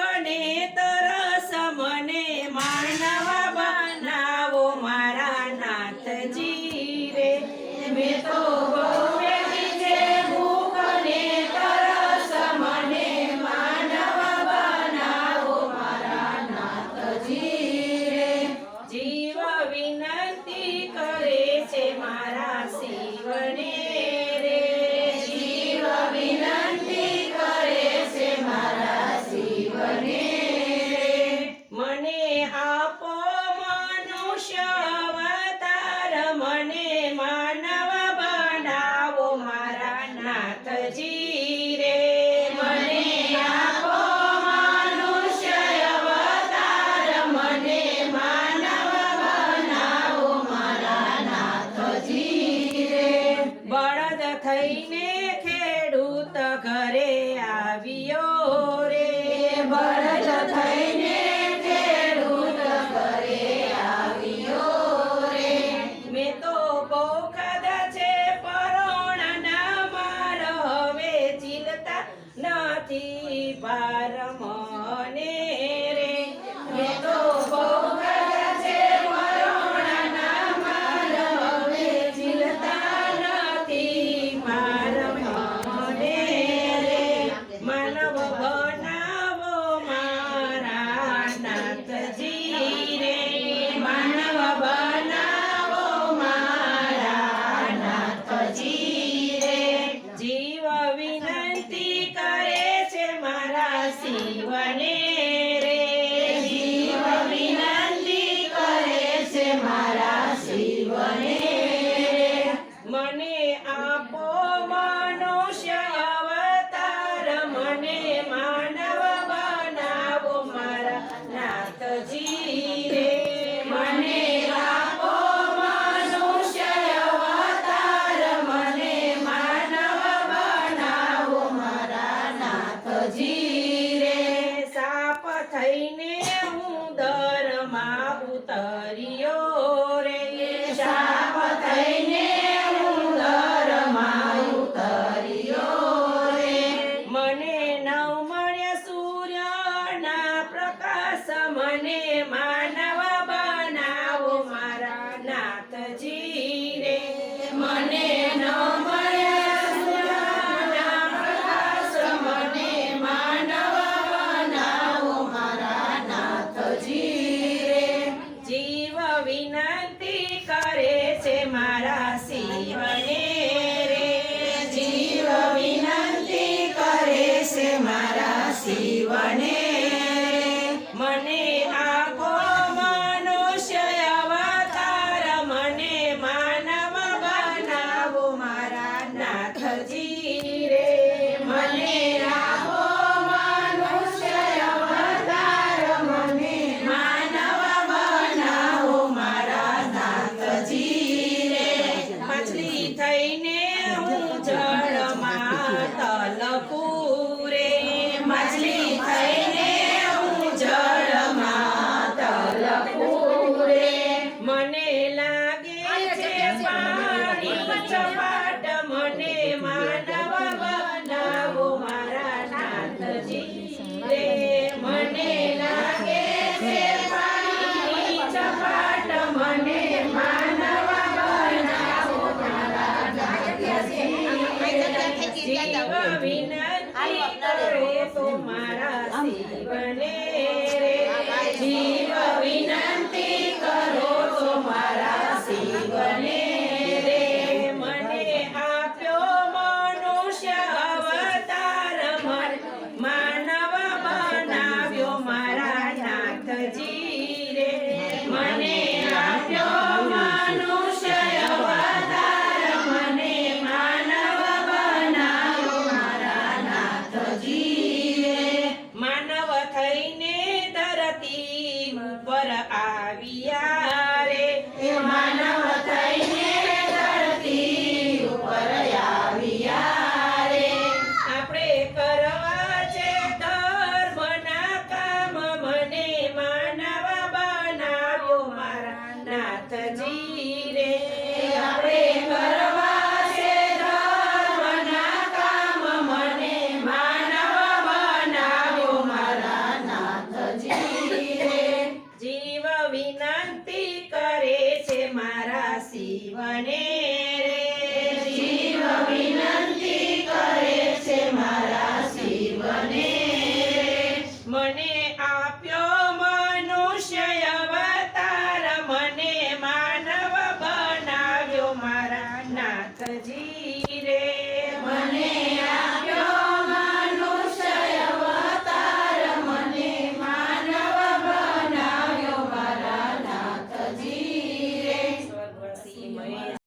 Corneta! થઈને ખેડૂત ઘરે આવ્યો રે. બળદ થઈને ખેડૂત ઘરે આવ્યો રે. મેં તો પોખદ છે પરોણ ના માર હવે ચીલતા નથી પા હરિયો बने रे जी জিরে